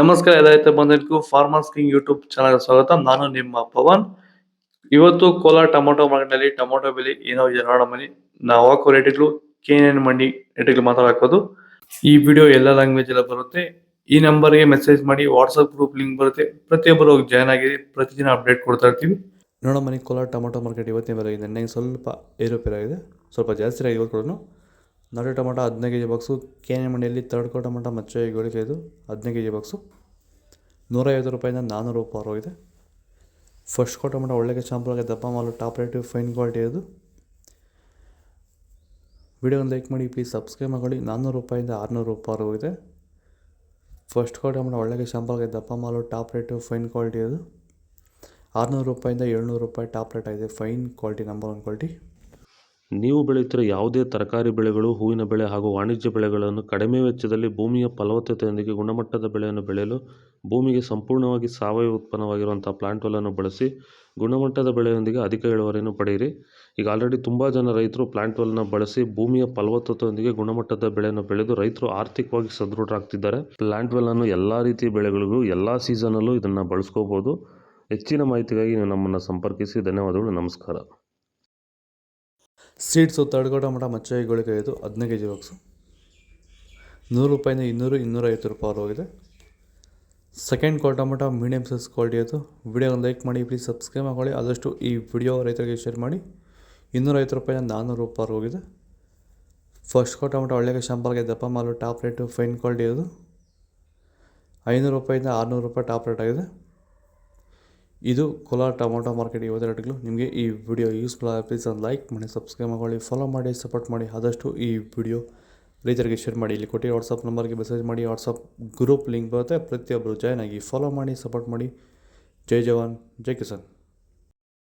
ನಮಸ್ಕಾರ ಎಲ್ಲ ರೈತ ಫಾರ್ಮರ್ಸ್ ಕಿಂಗ್ ಯೂಟ್ಯೂಬ್ ಚಾನಲ್ ಸ್ವಾಗತ. ನಾನು ನಿಮ್ಮ ಪವನ್. ಇವತ್ತು ಕೋಲಾರ ಟೊಮೊಟೊ ಮಾರ್ಕೆಟ್ನಲ್ಲಿ ಟೊಮೊಟೊ ಬೆಲೆ ಏನೋ ಇದೆ ನೋಡೋ ಮನಿ ನಾವು ಹಾಕೋ ರೇಟ್ಗಳು ಕೆ ಎನ್ ಮಂಡಿ ರೇಟ್ಗಳು ಮಾತಾಡೋದು ಈ ವಿಡಿಯೋ ಎಲ್ಲ ಲ್ಯಾಂಗ್ವೇಜ್ ಎಲ್ಲ ಬರುತ್ತೆ. ಈ ನಂಬರ್ಗೆ ಮೆಸೇಜ್ ಮಾಡಿ ವಾಟ್ಸಪ್ ಗ್ರೂಪ್ ಲಿಂಕ್ ಬರುತ್ತೆ. ಪ್ರತಿಯೊಬ್ಬರು ಜಾಯ್ನ್ ಆಗಿ ಪ್ರತಿದಿನ ಅಪ್ಡೇಟ್ ಕೊಡ್ತಾ ಇರ್ತೀವಿ. ನೋಡೋ ಮನಿ ಕೋಲಾರ ಟೊಮೊಟೊ ಮಾರ್ಕೆಟ್ ಇವತ್ತಿನ ಬೆಲೆ ಇದೆ. ನನಗೆ ಸ್ವಲ್ಪ ಏರುಪೇರಾಗಿದೆ. ಸ್ವಲ್ಪ ಜಾಸ್ತಿ ಇವತ್ತು ಕೂಡ ನಾಟಿ ಟೊಮೊಟೊ ಹದಿನೈದು ಕೆ ಜಿ ಬಾಕ್ಸು ಕೆನೆ ತರ್ಡ್ ಕೋ ಟೊಮೊಟೊ ಮಚ್ಚೆ ಇದು ಹದಿನೈದು ಕೆ ಜಿ ಬಾಕ್ಸು. ನೂರೈವತ್ತು ರೂಪಾಯಿಂದ ನಾನ್ನೂರು ರೂಪಾಯಿ ಹೋಗಿದೆ ಫಸ್ಟ್ ಕೋ ಟೊಮೊಟೊ ಒಳ್ಳೆಗೆ ಶಾಂಪಲ್ಗೆ ದಪ್ಪ ಮಾಲು ಟಾಪ್ ರೇಟು ಫೈನ್ ಕ್ವಾಲಿಟಿ ಇದು ವಿಡಿಯೋನ ಲೈಕ್ ಮಾಡಿ ಪ್ಲೀಸ್ ಸಬ್ಸ್ಕ್ರೈಬ್ ಮಾಡಿ ನಾನ್ನೂರು ರೂಪಾಯಿಂದ ಆರುನೂರು ರೂಪಾಯಿ ಹೋಗಿದೆ ಫಸ್ಟ್ ಕೋ ಟೊಮೊಟೊ ಒಳ್ಳೆಗೆ ಶಾಂಪಲ್ಗೆ ದಪ್ಪ ಮಾಲು ಟಾಪ್ ರೇಟು ಫೈನ್ ಕ್ವಾಲಿಟಿ ಇದು ಆರುನೂರು ರೂಪಾಯಿಂದ ಏಳ್ನೂರು ರೂಪಾಯಿ ಟಾಪ್ ರೇಟ್ ಆಗಿದೆ. Fine quality number one quality ನೀವು ಬೆಳೆಯುತ್ತಿರುವ ಯಾವುದೇ ತರಕಾರಿ ಬೆಳೆಗಳು, ಹೂವಿನ ಬೆಳೆ ಹಾಗೂ ವಾಣಿಜ್ಯ ಬೆಳೆಗಳನ್ನು ಕಡಿಮೆ ವೆಚ್ಚದಲ್ಲಿ ಭೂಮಿಯ ಫಲವತ್ತತೆಯೊಂದಿಗೆ ಗುಣಮಟ್ಟದ ಬೆಳೆಯನ್ನು ಬೆಳೆಯಲು ಭೂಮಿಗೆ ಸಂಪೂರ್ಣವಾಗಿ ಸಾವಯವ ಉತ್ಪನ್ನವಾಗಿರುವಂಥ ವೆಲ್ಲನ್ನು ಬಳಸಿ ಗುಣಮಟ್ಟದ ಬೆಳೆಯೊಂದಿಗೆ ಅಧಿಕ ಇಳುವರಿಯನ್ನು ಪಡೆಯಿರಿ. ಈಗ ಆಲ್ರೆಡಿ ತುಂಬ ಜನ ರೈತರು ಪ್ಲಾಂಟ್ ವೆಲ್ನ ಬಳಸಿ ಭೂಮಿಯ ಫಲವತ್ತತೆಯೊಂದಿಗೆ ಗುಣಮಟ್ಟದ ಬೆಳೆಯನ್ನು ಬೆಳೆದು ರೈತರು ಆರ್ಥಿಕವಾಗಿ ಸದೃಢರಾಗ್ತಿದ್ದಾರೆ. ಪ್ಲಾಂಟ್ ವೆಲ್ಲನ್ನು ಎಲ್ಲ ರೀತಿಯ ಬೆಳೆಗಳಿಗೂ, ಎಲ್ಲ ಸೀಸನಲ್ಲೂ ಇದನ್ನು ಬಳಸ್ಕೋಬೋದು ಹೆಚ್ಚಿನ ಮಾಹಿತಿಗಾಗಿ ನೀವು ನಮ್ಮನ್ನು ಸಂಪರ್ಕಿಸಿ. ಧನ್ಯವಾದಗಳು. ನಮಸ್ಕಾರ. ಸೀಡ್ಸು ತರ್ಡ್ ಟೊಮೊಟೊ ಮಚ್ಚೆ ಗೋಳಿಗೆ ಇದು ಹದಿನೈದು ಕೆ ಜಿ ಬಾಕ್ಸು ನೂರು ರೂಪಾಯಿಂದ ಇನ್ನೂರು, ಇನ್ನೂರೈವತ್ತು ರೂಪಾಯಿ ಹೋಗಿದೆ. Second ಕ್ವಾಲ್ tomato medium size quality ಅದು ವಿಡಿಯೋನ ಲೈಕ್ ಮಾಡಿ ಪ್ಲೀಸ್ ಸಬ್ಸ್ಕ್ರೈಬ್ ಮಾಡ್ಕೊಳ್ಳಿ. ಆದಷ್ಟು ಈ ವಿಡಿಯೋ ರೈತರಿಗೆ ಶೇರ್ ಮಾಡಿ. ಇನ್ನೂರೈವತ್ತು ರೂಪಾಯಿಂದ ನಾನ್ನೂರು ರೂಪಾಯಿ ಹೋಗಿದೆ. ಫಸ್ಟ್ ಕ್ವಾಲ್ ಟೊಮೊಟೊ ಒಳ್ಳೆಯ ಶಾಂಪಲ್ಗೆ ದಪ್ಪ ಮಾಲು ಟಾಪ್ ರೇಟು ಫೈನ್ ಕ್ವಾಲಿಟಿ ಅದು ಐನೂರು ರೂಪಾಯಿಂದ ಆರುನೂರು ರೂಪಾಯಿ ಟಾಪ್ ರೇಟ್ ಆಗಿದೆ. ಇದು ಕೋಲಾರ ಟೊಮೊಟೊ ಮಾರ್ಕೆಟ್ ಇವತ್ತು ರೇಟ್ಗಳು. ನಿಮಗೆ ಈ ವಿಡಿಯೋ ಯೂಸ್ಫುಲ್ ಆಗ ಪ್ಲೀಸ್ ಒಂದು ಲೈಕ್ ಮಾಡಿ ಸಬ್ಸ್ಕ್ರೈಬ್ ಮಾಡಿ ಫಾಲೋ ಮಾಡಿ ಸಪೋರ್ಟ್ ಮಾಡಿ ಆದಷ್ಟು ಈ ವಿಡಿಯೋ ರೈತರಿಗೆ ಶೇರ್ ಮಾಡಿ. ಇಲ್ಲಿ ಕೊಟ್ಟಿರೋ ವಾಟ್ಸಪ್ ನಂಬರ್ಗೆ ಮೆಸೇಜ್ ಮಾಡಿ ವಾಟ್ಸಪ್ ಗ್ರೂಪ್ ಲಿಂಕ್ ಬರುತ್ತೆ. ಪ್ರತಿಯೊಬ್ಬರು ಜಾಯ್ನ್ ಆಗಿ ಫಾಲೋ ಮಾಡಿ ಸಪೋರ್ಟ್ ಮಾಡಿ. ಜೈ ಜವಾನ್, ಜೈ ಕಿಸಾನ್.